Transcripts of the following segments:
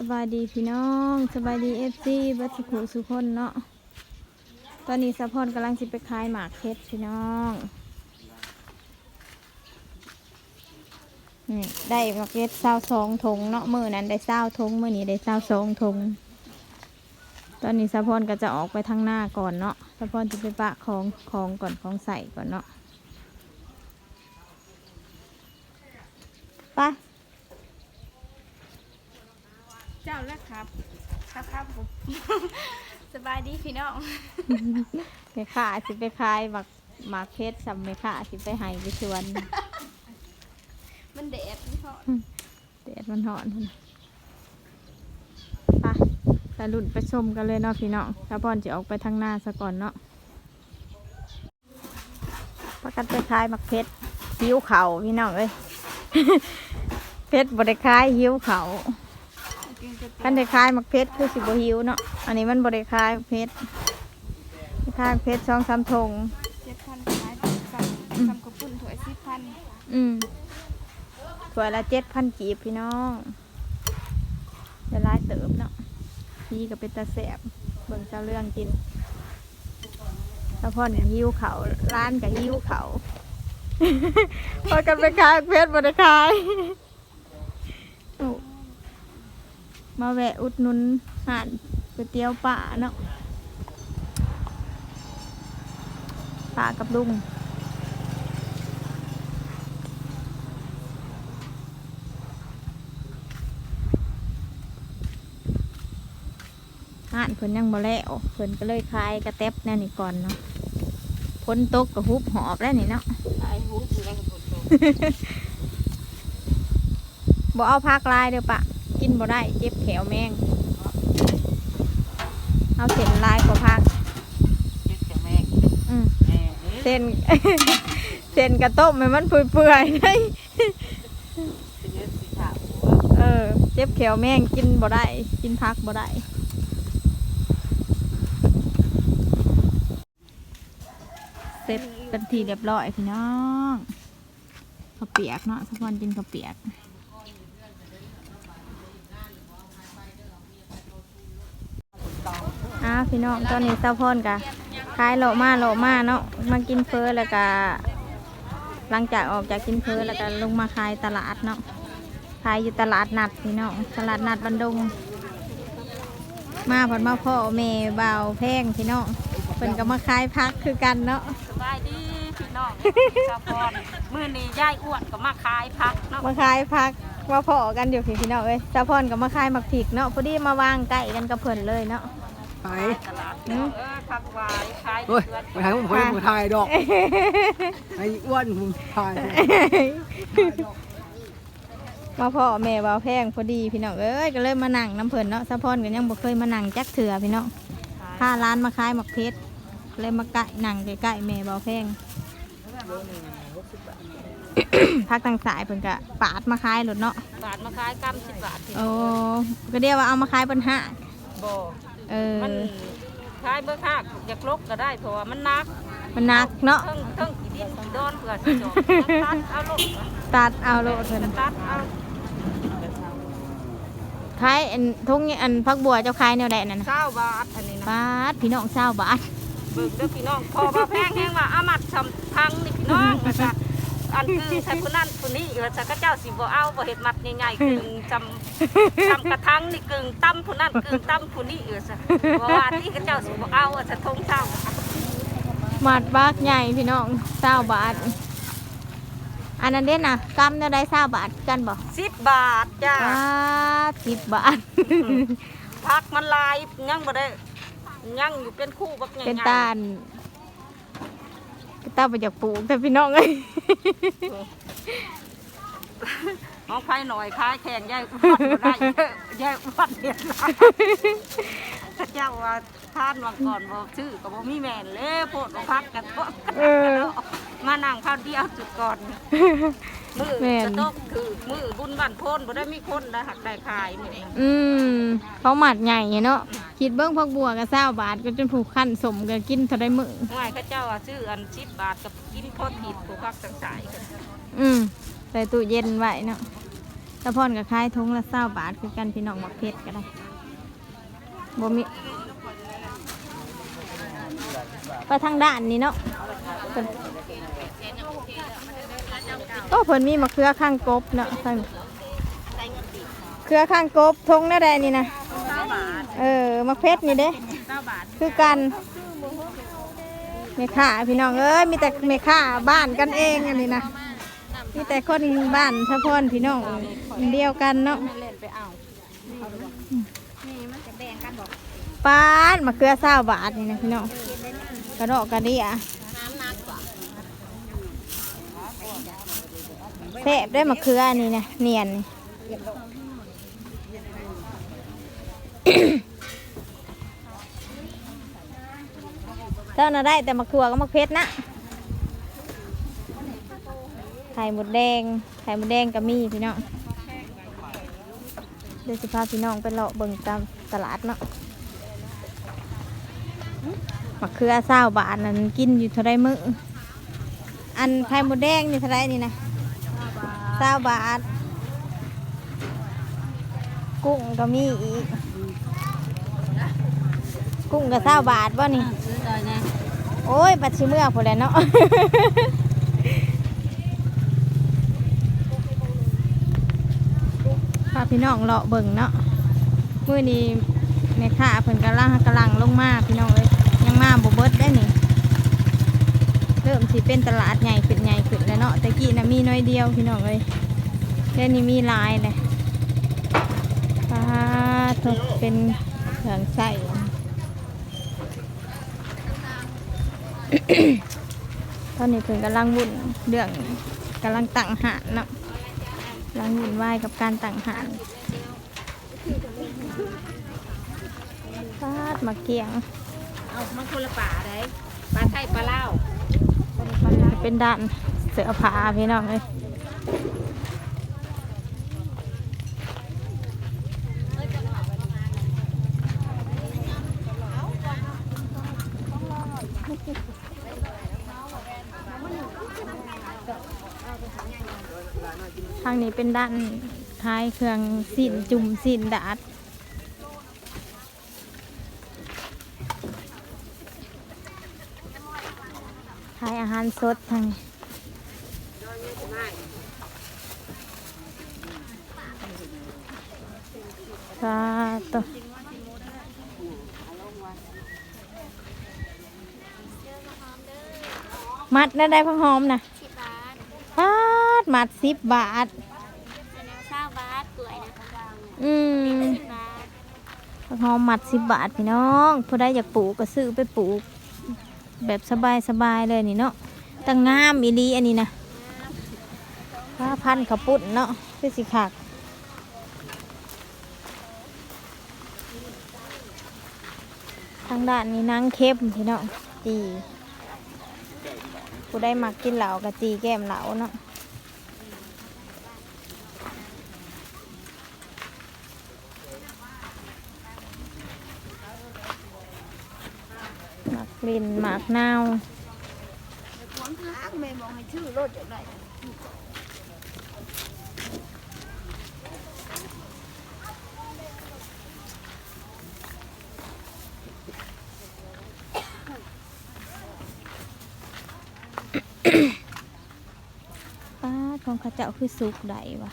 สบายดีพี่น้องสบายดีเอฟซีบัสขุสุคนเนาะตอนนี้สะพอนกำลังสิไปขายหมากเพชรพี่น้องนี่ได้หมากเพชรเศร้าสองทงเนาะมือนั้นได้เศร้าทงมือนี้ได้เศร้าสองทงตอนนี้สะพอนก็จะออกไปทางหน้าก่อนเนาะสะพอนจะไปปะของของก่อนของใส่ก่อนเนาะไป เจ้าแล้วครับ ครับครับผม สบายดีพี่น้อง ไปข่าสิไปขายหมักหมากเพชรสัมไปข่าสิไปให้ไปชวนมันแดดพี่น้องแดดมันหอนพุ่นไปตะลุ่นไปชมกันเลยเนาะพี่น้องถ้าบอลจะออกไปทางหน้าซะก่อนเนาะประกันไปขายหมักเพชรหิวเขาพี่น้องเอ้ยเพชรบริคายหิวเขา คันได้ขายหมักเพชรคือสิบหิวเนาะ อันนี้มันบริคายเพชรคายเพชรสองสามทงเจ็ดพันขายสั่งทำกระปุ่นถั่วสิบพันอืมถ้วยละเจ็ดพันกีบพี่น้องจะร้ายเติบเนาะพี่ก็เป็นตาแสบเบิ่งเจ้าเรื่องกินแล้วพ่อนี่หิวเขาวร้านกับหิวเขาวพอกันไปขายเพชรบไดขายโอ้ มาแวะอุดหนุนหานก๋วยเตี๋ยวป่าเนาะป่ากับลุงห่านเพิ่นยังบ่แล้วเพิ่นก็เลยคลายกระแตบแน่นี่ก่อนเนาะพ้นตกกับฮุบหอบแล้วนี่เนาะขายหูอยู่ในกระปุกโตบ่เอาพักลายเด้อปะ กินบ่ได้เจ็บแขวแมงเอาเส้นลายกว่าพักเจ็ดจะแม่งอืมแม่เส้นเส้นกระต้มให้มันเปื่อยๆได้เป็นเยอะสีขาวเออเจ็บแขวแมงกินบ่ได้กินพักบ่ได้เสร็จเป็นทีเรียบร้อยพี่น้องข้าวเปียกเนาะสะพอนกินข้าวเปียก อ่าพี่น้องตอนนี้สะพอนกะขายโลมาโลมาเนาะมากินเฟอแล้วก็หลังจากออกจากกินเฟอแล้วก็ลงมาขายตลาดเนาะขายอยู่ตลาดนัดพี่น้องตลาดนัดบันดง มาผลมาพ่อเมย์บ่าวแพงพี่น้องเพิ่นก็มาขายพักคือกันเนาะสบายดีพี่น้องชาวพรมื้อนี้ยายอ้วนก็มาขายผักเนาะมาขายพักมาพ่อกันอยู่พี่พี่น้องเอ้ยสะพอนก็มาขายหมักผิกเนาะพอดีมาวางใกล้กันกับเพิ่นเลยเนาะ ไปตลาดเนาะเออผักหวายขายเฮ้ยเดือนไปทางผมไปผมถ่ายดอกไอ้อ้วนผมถ่ายมาพ่อแม่บ่าวแพงพอดีพี่น้องเอ้ยก็เลยมานั่งน้ำเพิ่นเนาะสะพอนก็ยังบ่เคยมานั่งจักเถื่อพี่น้องพาร้านมาขายหมักเพชรเลยมาใกล้นั่งใกล้ๆแม่บ่าวแพงพักทางสายเพิ่นก็ปาดมาขายหลดเนาะบาทมาขายกำสิบบาทพี่น้โอ้องก็เรียกว่าเอามาขายเป็นห้าบ่ เออ มันขายเบอร์ค่าอยากลกก็ได้เพราะว่ามันหนักมันหนักเนาะเทิงเทิงกี่ดินกี่ดอนเผื่อสิจบตัดเอาลงตัดเอาโลดเพิ่นตัดเอาขายอันทุ่งอันพักบัวเจ้าขายแนวใดนั่นน่ะเก้าบาทอันนี้นะบาทพี่น้องเศร้าบาท เบิกเด้อพี่น้องพอมาแพงแห้งว่าอามัดสำพังนี่พี่น้องนะจ๊ะ อันคือใช้ผู้นั้นผู้นี้เออจะก็เจ้าสิบ่เอาบ่เฮ็ดมัดง่ายๆกึ่งจำจำกระทังนี่กึ่งตั้มผู้นั้นกึ่งตั้มผู้นี้เออซะเพราะว่าที่ก็เจ้าสิบ่เอาอะจะทงเจ้าหมัดบากใหญ่พี่น้องเศร้าบาท อันนั้นเด่นนะกำแนวใดเศร้าบาทกันบ่10บบาทจ้าสิบบาทผักมันลายยังบ่ได้ยังอยู่เป็นคู่บักใหญ่เป็นตาลเป็น ตาไปจากปลูกแต่พี่น้องเอ้ยน้องไผหน่อยคล้ายแข่งยายอ้วนบ่ได้ยายอ้วนเนี่ยนะถ้าเจ้าว่าทานวังก่อนบ่ชื่อก็บ่มีแม่นเลยโพดบ่พักกันบ่เออมานั่งข้าวเดียวจุดก่อน มือแม่นจะต้องคือมือบุญบันโพนบ่ได้มีคนได้หักได้ขายมื้อนี้อืมเขาหมัดใหญ่เนาะคิดเบิ้งพักบัวกับเศร้าบาทก็จนผูกขั้นสมกันกินเท่าได้มือง่ายเขาเจ้าว่าซื้ออัน10บาทกับกินพอถิดผู้พักสังสายกันอืมใส่ตู้เย็นไว้เนาะตะพอนกับคล้ายทงละเศร้าบาทคือกันพี่น้องหมักเพชรก็ได้บ่มีไปทางด้านนี้เนาะเพิ่น โอ้เพิ่นมีมะเขือข้างกบเนาะใส่เครือข้างกบทงนั่นแหละนี่นะเออมะเพชรนี่เด้คือกันเมค่าพี่น้องเอ้ยมีแต่เมค่าบ้านกันเองอันนี้นะมีแต่คนบ้านทะพอนพี่น้องเดียวกันเนาะเล่นไปเอานี่มันจะแบ่งกันบอกปานมะเขือเศร้าบาทนี่นะพี่น้องกระดอกกระเดีย น้ำหนักกว่า แซ่บได้มะเขืออันนี่นะเนียนนี่เจ้าน่ะได้แต่มะเขือก็มะเพชรนะไข่หมดแดงไข่หมดแดงก็มีพี่น้องเดี๋ยวสิพาพี่น้องไปเลาะเบิ่งตามตลาดเนาะมะเขือเศร้าบาทนั่นกินอยู่เท่าไรมื้ออันไข่หมดแดงนี่เท่าไรนี่นะ เศร้าบาท กุ้งก็มีอีก กุ้งก็เศร้าบาทบ่นี่ ซื้อเลยนะโอ้ย บัดชิเมื่อพอแล้วเนาะ พาพี่น้องเลาะเบิ่งเนาะมื้อนี้แม่ค้าเพิ่นกำลังกำลังลงมาพี่น้องเอ้ยยังมาบ่เบิดได้นี่ เริ่มสิเป็นตลาดใหญ่ขึ้น เนาะแต่กี้น่ะมีน้อยเดียวพี่น้องเอ้ยเดี๋ยวนี้มีหลายเลยปลาทกเป็นเครื่องใส่ตอนนี้เพิ่นกำลังวุ่นเรื่องกำลังตั้งหานเนาะกำลังวุ่นวายกับการตั้งหานฟาดมาเกียง เอามันคนละป่าได้ปลาไทยปลาเล่าวเป็นด้าน เสือผาพี่น้องเลยทางนี้เป็นด้านคล้ายเครื่องสินจุ่มสินดาดขายอาหารสดทางนี้สาธุ มัดน่าได้พังหอมนะสิบบาทปาดมัดสิบบาทอันนั้นเก้าบาทกล้วยนะคะอืมสิบบาทพังหอมมัดสิบบาทพี่น้องผู้ใดอยากปลูกก็ซื้อไปปลูก แบบสบายๆเลยนี่เนาะตั้งงามอีหลีอันนี้นะผ้าพันขาวปุ่นเนาะคือสิคักทางด้านนี้นางเข้มพี่น้องจี ผู้ได้มักกินเหล่ากะจีแก้มเหลาเนาะหมักลินหมักนาวขวางทางแม่บอกให้ชื่อรถอย่างไร ป้าดของเข้าเจ้า คือสุกได้วะ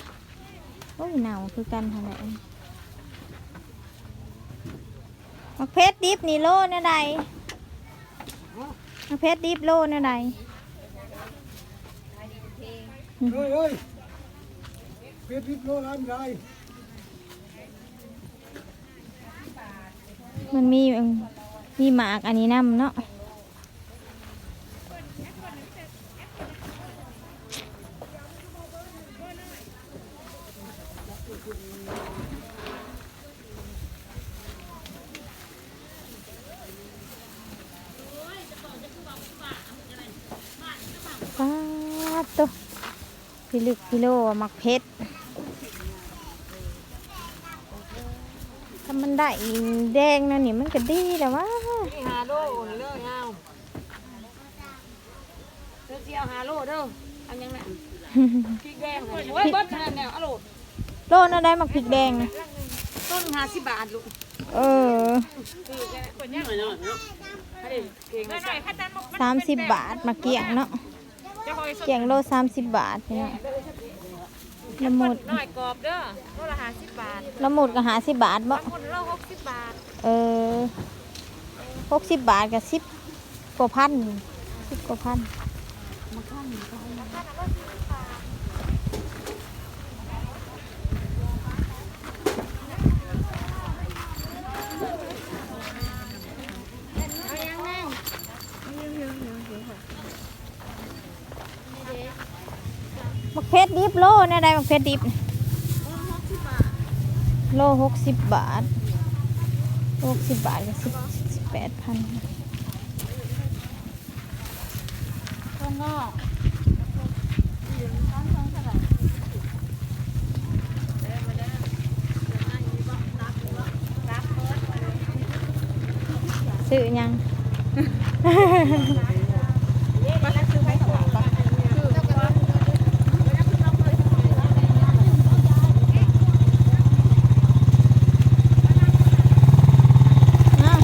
โอ้ยหนาวคือกันทางไหนมักเพชรดิบนี่โลเนี่ยใดมักเพชรดิบโลเนี่ยใดเฮ้ยเฮ้ยเพชรพิษโลร้านใดมันมีเอิ่มมีหมากอันนี้นำเนาะป้า ดตัวพิลึกพิโลอะมักเพชรถ้ามันได้แดงนะนี่มันก็ดีแต่ว่านี่หาโลเลิกเอาเด้อเจียวหาโลเด้อเอายังไงพริกแดงเลยโอ้ยเบิดขนาดแนวเอาโลโลน่าได้มักพริกแดงนะต้นห้าสิบบาทลูกเออสามสิบบาทมาเกี่ยงเนาะ เกี่ยงโลสามสิบบาทพี่เนาะละมุดน้อยกรอบเด้อโลละห้าสิบบาทละมุดก็หาสิบบาทบ่คนโลหกสิบบาท เออหกสิบบาทกับสิบกว่าพันสิบกว่าพันมัก เพชรดิบโลเนี่ยได้มักเพชรดิบน่ะโลหกสิบบาทหกสิบบาทกับสิบสิบแปดพันข้างนอกซื้อยัง อ้าว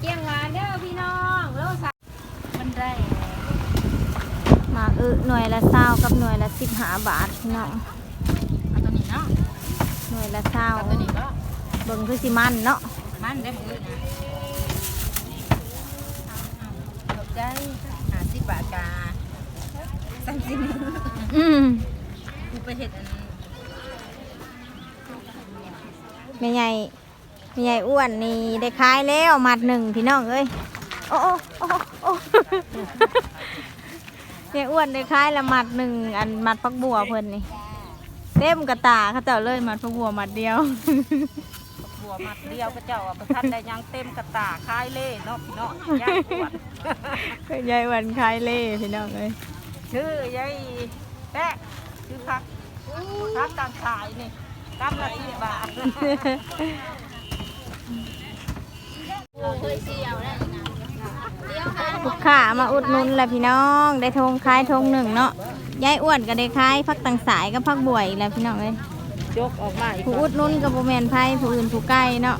เกี่ยงหวานเด้อพี่น้องโลสาม มันได้ หมากอึหน่วยละเศร้ากับหน่วยละสิบห้าบาทพี่น้องเอาตัวนี้เนาะหน่วยละเศร้าเอาตัวนี้ก็เบิ่งคือสิมันเนาะมันได้หมดเลยนะขอบใจห้าสิบบาทกาสามสิบอืมกูไปเห็ดอันแม่ใหญ่แม่ใหญ่อ้วนนี่ได้ขายแล้วมัดหนึ่งพี่น้องเอ้ยโอ้โอ้โอ้โอ้ แม่อ้วนได้ขายละมัดหนึ่งอันมัดพักบัวเพิ่นนี่เต็มกระตาเขาเจ้าเลยมัดพักบัวมัดเดียว บัวมัดเดียวก็เจ้าอะประทันได้ยังเต็มกระตาคายเล่เนาะพี่เนาะย่างปวดยายวันขายเล่พี่น้องเอ้ยชื่อยายแปะชื่อพักพักต่างขายนี่กำละสิบบาท ลูกค้ามาอุดหนุนแหละพี่น้องได้ทงขายทงหนึ่งเนาะยายอ้วนก็ได้ขายพักตังสายกับพักบวยอีกแล้วพี่น้องเอ้ยยกออกมาอีกผู้อุดหนุนกับโบแมนไพ่ผู้อื่นผู้ใกล้เนาะ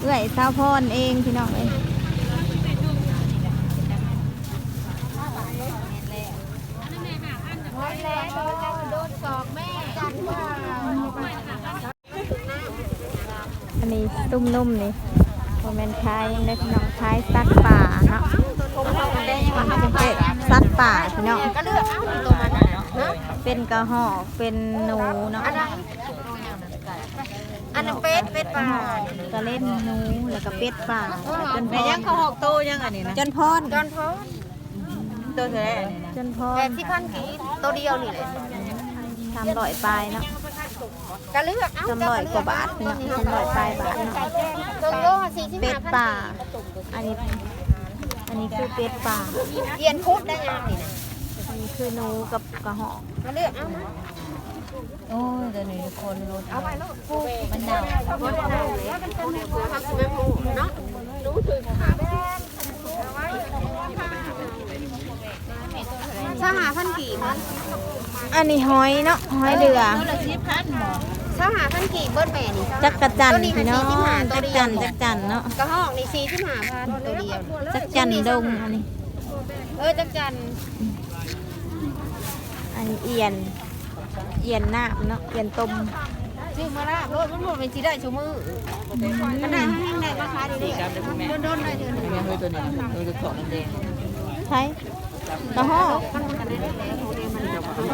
เอื้อยสาวพรเองพี่น้องเอ้ยอันนี้ตุ้มนุ่มนี่ โบแมนไทยยังได้พี่น้องไทยสัตว์ป่าเนาะเป็นเป็ดสัตว์ป่าพี่น้องก็เลือกเอาตัวมันเนาะเป็นกระหอกเป็นหนูเนาะอันนั้นอันนั้เป็ดเป็ดปลาก็เล่นหนูแล้วก็เป็ดป่าจนพแต่ยังเขาหอกโตยังอันนี้นะจนพรจนเขาโตเท่าไหร่อันนี้นะจนพแปรดสิบพันกีตัวเดียวนี่แหละทำรอยปลายเนาะ ก็เลือกเอาจำร้อยกว่าบาทพี่น้องจำร้อยปลายบาทเนาะตัวโลสี่สิบเป็ดห้าพันป่า อันนี้ อันนี้คือเป็ดป่าเปลี่ยนพุทธได้ยังนี่นะอันนี้คือหนูกับกระหอกก็เลือกเอามาโอ้ยเดี๋ยวนี้คนรถเอาไปโลดมันหนาวมันหนาวแล้วมันเป็นหัวหักสิบเอ็ดโมงเนาะรู้ถึงค่ะสหพันกี่มัน อันนี้หอยเนาะหอยเดือสหพันกี่เบิ้ลแม่นี่จักกระจันตัวนี้พี่น้องสี่สิบห้าตัจัวกเดีจัยวนจักจันเนาะกระหอกนี่สี่สิบห้าพันตัวเดียวจักจันดงอันนี้เออจักจันอันนี้เอียนเอียนหน้าเนาะเอียนต้มชื่อมาลาบโลดมันหมดเป็นสีได้ชั่วมือขนาดแห้งได้ราคาดีๆโดนๆเลยเถอะยังเฮ้ยตัวนี้ตัวจะถอดน้ำแดงใช่กระหอกกระ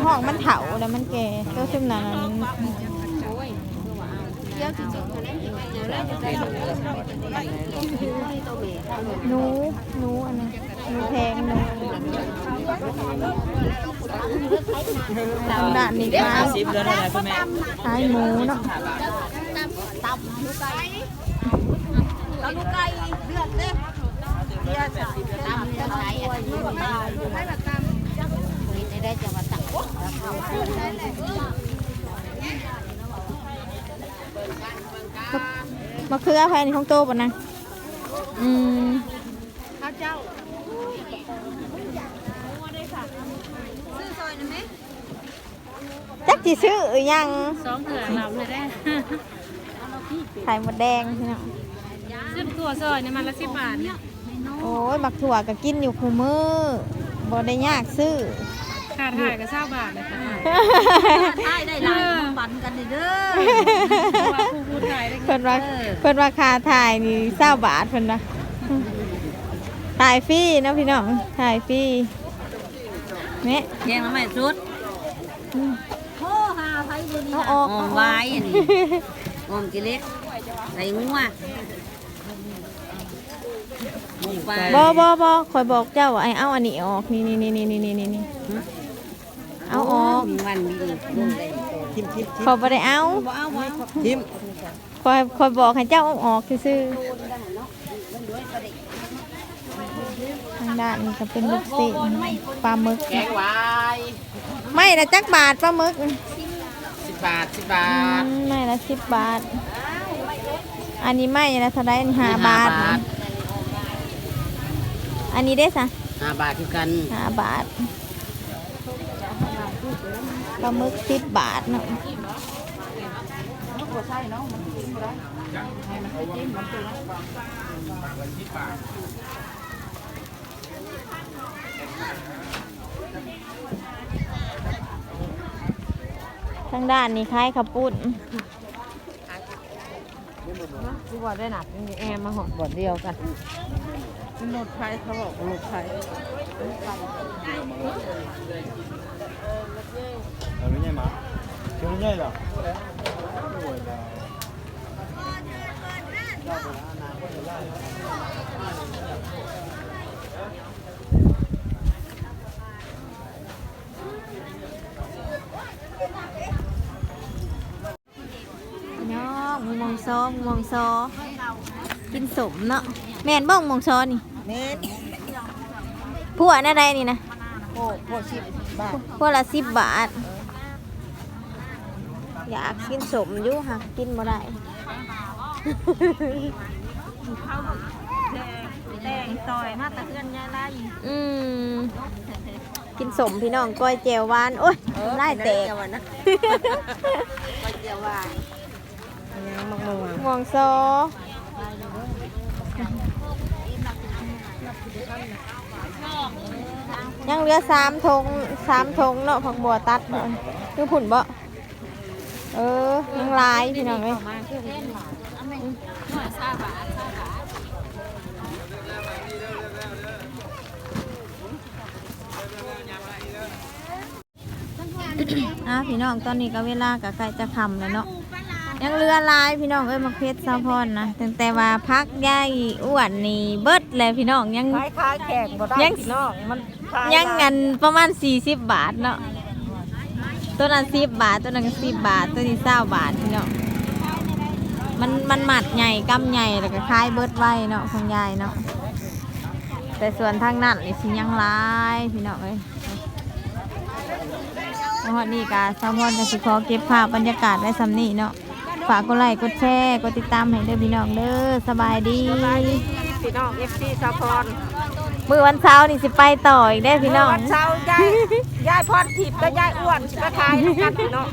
หอกมันเถาแล้วมันแก่ก็ซึ่งนั้นเดี๋ยวสิส่งคะแนนยังไงเดี๋ยวเราจะได้ตัวเมย์หนูหนูอันนี้หนูแพงหนูทางด้านนี้ขายซิปแล้วอะไรคุณแม่ขายหมูเนาะตำลูกไก่ลูกไก่เลือดเด้เลือดตำจะใช้อันนี้ให้แบบตำนี่ได้จะมาตักแล้วเขา มะเขือแพงของโตป่ะนะอืมข้าวเจ้าซื้อซอยนะไหมจักจีซื้ออีหยังสองเถื่อเราเลยได้ไข่มดแดงพี่น้องซื้อตัวซอยในมันละสิบบาทเนี่ยโอ้ยบักถั่วก็กินอยู่คู่มือบ่ได้ยากซื้อ ค่าถ่ายก็เศร้าบาทเลยค่ะถ่ายได้หลายปั่นกันเด้อว่าผู้พูดถ่ายได้เพิ่นว่าเพิ่นว่าค่าถ่ายนี่เศร้าบาทเพิ่นนะถ่ายฟรีเนาะพี่น้องถ่ายฟรีแม่แยงแล้วไม่สุดโอ้หาไผบุญเอาออกอเอามอไว้อกอันนี้อมกิเล็กใส่งัวหมูปลาบ่บ่บ่คอยบอกเจ้าว่าไอ้เอาอันนี้ออกนี่นี่นี่นี่นี่นี่นี่ เอาออกมีวันมีอีกลงได้ทิมทิมขอยบ่ได้เอาบ่เอาบ่ทิมคอยคอยบอกให้เจ้าเอาออกซื่อๆทางด้านนี้ก็เป็นลูกศิษย์ปลาหมึก แกงหวายไม่ละจักบาทปลาหมึกสิบบาทสิบบาอืท มไม่ละสิบบาท อันนี้ไม่ละเท่าไรห้าบาท อันนี้ได้สะห้าบาทคือกัน ห้าบาท ปลาหมึกสิบบาทเนาะทางด้านนี้คล้ายขับปุ้นที่ว่าได้หนักมีแอร์มาหอดบทเดียวกันหลุดไฟเขาบอกหลุดไฟ เอาไม่ใช่หมาเชื่อไม่ใช่หรอน้องมีมอง โอ้โหสิบบาทพวกละสิบบาท อยากกินสมอยู่ค่ะกินบ่ได้แดงซอยมาตะเกือนยายไล่อืมกินสมพี่น้องก้อยแจวหวาน โอ้ยไล่แตกเดียวนะก็เดียวว่ายังมักมัวมองซอ ยังเหลือสามทงสามทงเนาะผักบัวตัดเนาะคือผุ่นบ่เออยังหลายพี่น้องเอ้ยอะพี่น้องตอนนี้ก็เวลาก็ใกล้จะค่ำแล้วเนาะยังเรือหลายพี่น้องเอ้ยมาเพชรซาพอนนะตั้งแต่ว่าพักยายอ้วนนี่เบิดเลยพี่น้องยังคล้ายคล้ายแขกบ่ได้ยังพี่น้องมันคล้า ยังเงินประมาณ 40 บาทเนาะตัวนั้น10บาทตัวนั้นก็10บาทตัวนี้20บาทพี่น้องมันมันหมัดใหญ่กำใหญ่แล้วก็คล้ายเบิดไว้เนาะของยายเนาะแต่ส่วนทางนั้นนี่สิยังหลายพี่น้องเอ้ยแล้ววันนี้กาซามพอนก็สิขอเก็บภาพบรรยากาศไว้สำนี้เนาะฝากกดไลค์กดแชร์กดติดตามให้เด้อพี่น้องเด้อสบายดีพี่น้อง FC สะพร มื้อวันเสาร์นี่สิไปต่ออีกเด้อพี่น้อง วันเช้ายายยายพรทิพย์กับยายอ้วนสิไปขายด้วยกันพี่น้อง